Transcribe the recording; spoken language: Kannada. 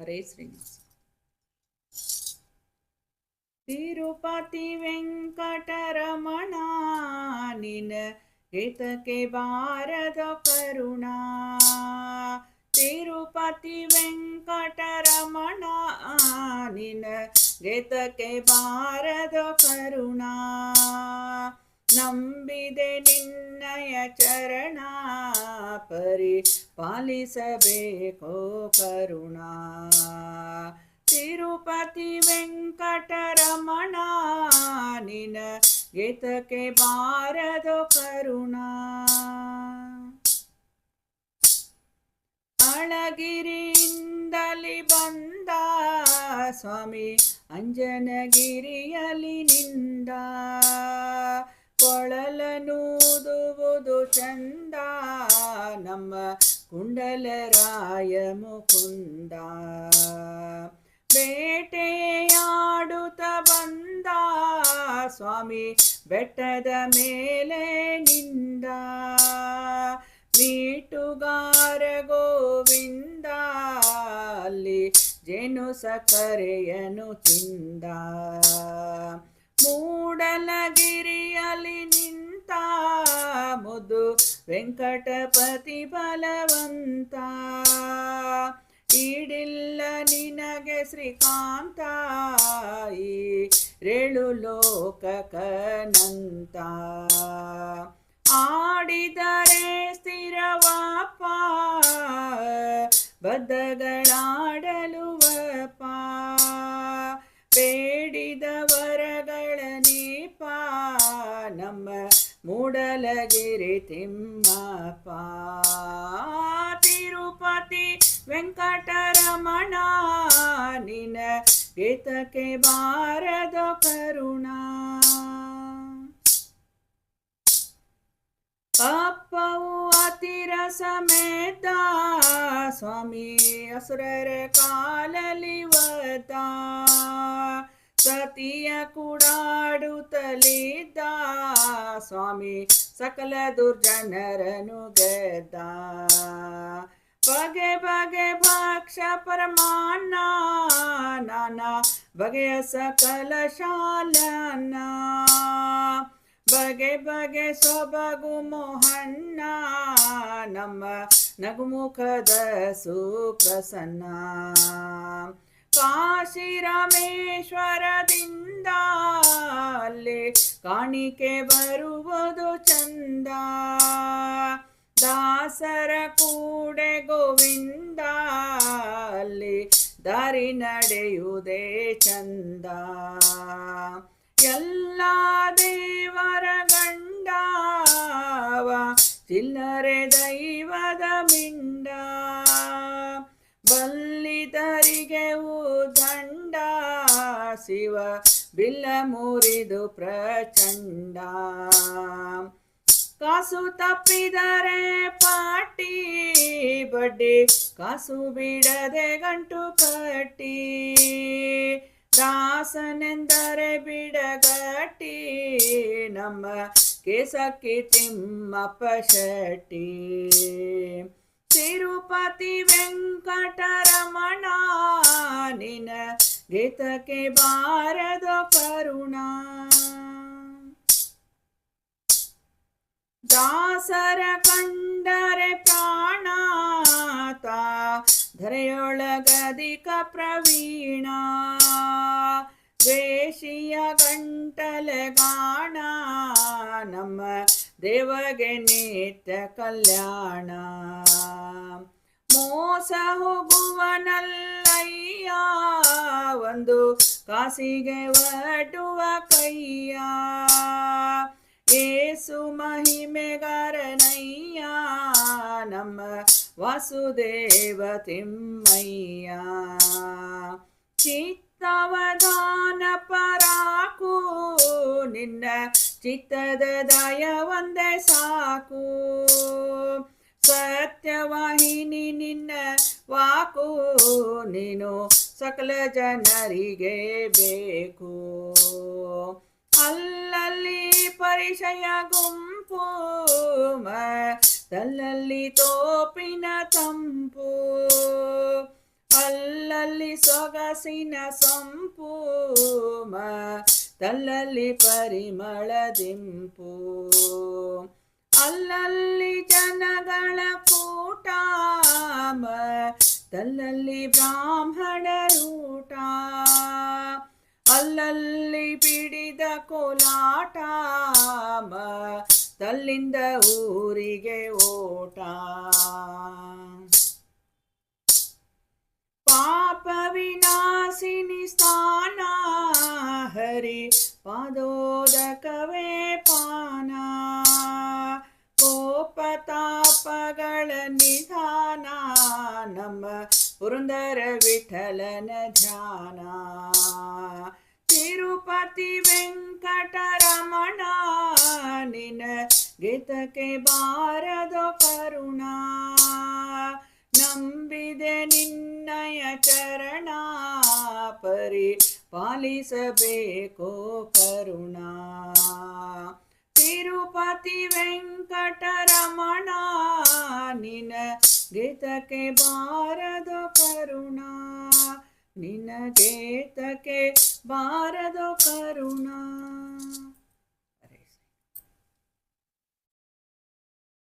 ಹರೇ ಶ್ರೀನಿವಾಸ ತಿರುಪತಿ ವೆಂಕಟರಮಣ ನಿನ ಹಿತಕ್ಕೆ ಬಾರದ ಕರುಣ ತಿರುಪತಿ ವೆಂಕಟರಮಣ ನಿನ ಗೆತಕ್ಕೆ ಬಾರದ ಕರುಣ ನಂಬಿದೆ ನಿನ್ನಯ ಚರಣ ಪರಿ ಪಾಲಿಸಬೇಕೋ ಕರುಣಾ. ತಿರುಪತಿ ವೆಂಕಟರಮಣ ನಿನ ಗೆತಕ್ಕೆ ಬಾರದು ಕರುಣಾ. ಅಳಗಿರಿಯಿಂದಲಿ ಬಂದ ಸ್ವಾಮಿ ಅಂಜನಗಿರಿಯಲಿ ನಿಂದ. ಕೊಳಲನೂದುವುದು ಚಂದ, ನಮ್ಮ ಕುಂಡಲರಾಯ ಮುಕುಂದ. ಬೇಟೆಯಾಡುತ್ತ ಬಂದ ಸ್ವಾಮಿ, ಬೆಟ್ಟದ ಮೇಲೆ ನಿಂದ. ಮೀಟುಗಾರ ಗೋವಿಂದ, ಅಲ್ಲಿ ಜೇನು ಸಕ್ಕರೆಯನು ತಿಂದ. ಮೂಡಲಗಿರಿಯಲ್ಲಿ ನಿಂತ, ಮುದು ವೆಂಕಟಪತಿ ಬಲವಂತ ಇಡಿಲ್ಲ ನಿನಗೆ ಶ್ರೀಕಾಂತ ರೇಳು ಲೋಕಕನಂತ. ಆಡಿದರೆ ಸ್ಥಿರವಾಪ ಬದ್ಧಗಳಾಡಲುವಪ್ಪ ಬೇಡಿದ ವರಗಳ ನೀಪ ನಮ್ಮ ಮೂಡಲಗಿರಿ ತಿಮ್ಮಪ್ಪ. ತಿರುಪತಿ ವೆಂಕಟರಮಣ ನಿನ ಗೀತಕ್ಕೆ ಬಾರದ ಕರುಣ. ಪಾಪವು ಅತಿರ ಸಮೇತ, ಸ್ವಾಮಿ ಅಸುರರ ಕಾಲಲಿ ವತ ಸತಿಯ ಕೂಡಾಡುತ್ತಲಿದ್ದ ಸ್ವಾಮಿ ಸಕಲ ದುರ್ಜನರನು ಗೆದ್ದ. ಬಗೆ ಬಗೆ ಭಕ್ಷ ಪರಮಾನ್ನ, ನಾನಾ ಬಗೆಯ ಸಕಲ ಶಾಲನ ಬಗೆ ಬಗೆ ಸೊಬಗು ಮೋಹನ್ನ, ನಮ್ಮ ನಗುಮುಖದ ಸುಪ್ರಸನ್ನ. ಕಾಶಿ ರಾಮೇಶ್ವರದಿಂದ ಅಲ್ಲಿ ಕಾಣಿಕೆ ಬರುವುದು ಚಂದ. ದಾಸರ ಕೂಡೆ ಗೋವಿಂದ ಅಲ್ಲಿ ದಾರಿ ನಡೆಯುವುದೇ ಚಂದ. ಎಲ್ಲ ದೇವರ ಗಂಡವ ಚಿಲ್ಲರೆ ದೈವದ ಮಿಂಡ. ಶಿವ ಬಿಲ್ಲ ಮುರಿದು ಪ್ರಚಂಡ. ಕಾಸು ತಪ್ಪಿದರೆ ಪಾಟಿ ಬಡ್ಡಿ, ಕಾಸು ಬಿಡದೆ ಗಂಟು ಪಟ್ಟಿ ದಾಸನೆಂದರೆ ಬಿಡಗಟ್ಟಿ, ನಮ್ಮ ಕೇಸಕ್ಕಿ ತಿಮ್ಮಪ್ಪ ಶೆಟ್ಟಿ. ತಿರುಪತಿ ವೆಂಕಟರಮಣ ನಿನ ಗೀತಕ್ಕೆ ಬಾರದ ಕರುಣಾ ದಾಸರ ಕಂಡರೆ ಪ್ರಾಣಾತ ಧರೆಯೊಳಗದಿಕ ಪ್ರವೀಣ ದೇಶಿಯ ಗಂಟಲೆ ಗಾಣ ನಮ್ಮ ದೇವಗೆ ನಿತ್ಯ ಕಲ್ಯಾಣ ಮೋಸ ಹೋಗುವನಲ್ಲಯ್ಯ ಒಂದು ಕಾಸಿಗೆ ಒಡ್ಡುವ ಕೈಯ. ಏಸು ಮಹಿಮೆಗಾರನಯ್ಯ, ನಮ್ಮ ವಾಸುದೇವ ತಿಮ್ಮಯ್ಯ. ಚಿತ್ತವಧಾನ ಪರಾಕು, ನಿನ್ನ ಚಿತ್ತದ ದಯ ಒಂದೇ ಸಾಕು. ಸತ್ಯವಾಹಿನಿ ನಿನ್ನ ವಾಕು, ನೀನು ಸಕಲ ಜನರಿಗೆ ಬೇಕು. ಅಲ್ಲಲ್ಲಿ ಪರಿಚಯ ಗುಂಪು ತಲ್ಲಲ್ಲಿ ತೋಪಿನ ತಂಪು. ಅಲ್ಲಲ್ಲಿ ಸೊಗಸಿನ ಸಂಪು ತಲ್ಲಲ್ಲಿ ಪರಿಮಳ ದಿಂಪು. ಅಲ್ಲಲ್ಲಿ ಜನಗಳ ಕೂಟ ತಲ್ಲಲ್ಲಿ ಬ್ರಾಹ್ಮಣರೂಟ ಅಲ್ಲಲ್ಲಿ ಬಿಡಿದ ಕೋಲಾಟ ತಲ್ಲಿಂದ ಊರಿಗೆ ಓಟ ಪಾಪ ವಿನಾಶಿನಿ ಸ್ಥಾನ, ಹರಿ ಪಾದೋದಕವೇ ಪಾನ. ನಿಧಾನ ನಮ್ಮ ಪುರಂದರ ವಿಠಲನ ಧ್ಯಾನ. ತಿರುಪತಿ ವೆಂಕಟರಮಣ ನಿನ ಗೀತಕ್ಕೆ ಬಾರದ ಕರುಣ. ನಂಬಿದೆ ನಿನ್ನಯ ಚರಣ ಪರಿ ಪಾಲಿಸಬೇಕೋ ಕರುಣ. ತಿರುಪತಿ ವೆಂಕಟರಮಣ ನಿನ ಗೀತಕ್ಕೆ ಬಾರದ ಕರುಣ ನಿನ ಗೀತಕ್ಕೆ ಬಾರದೋ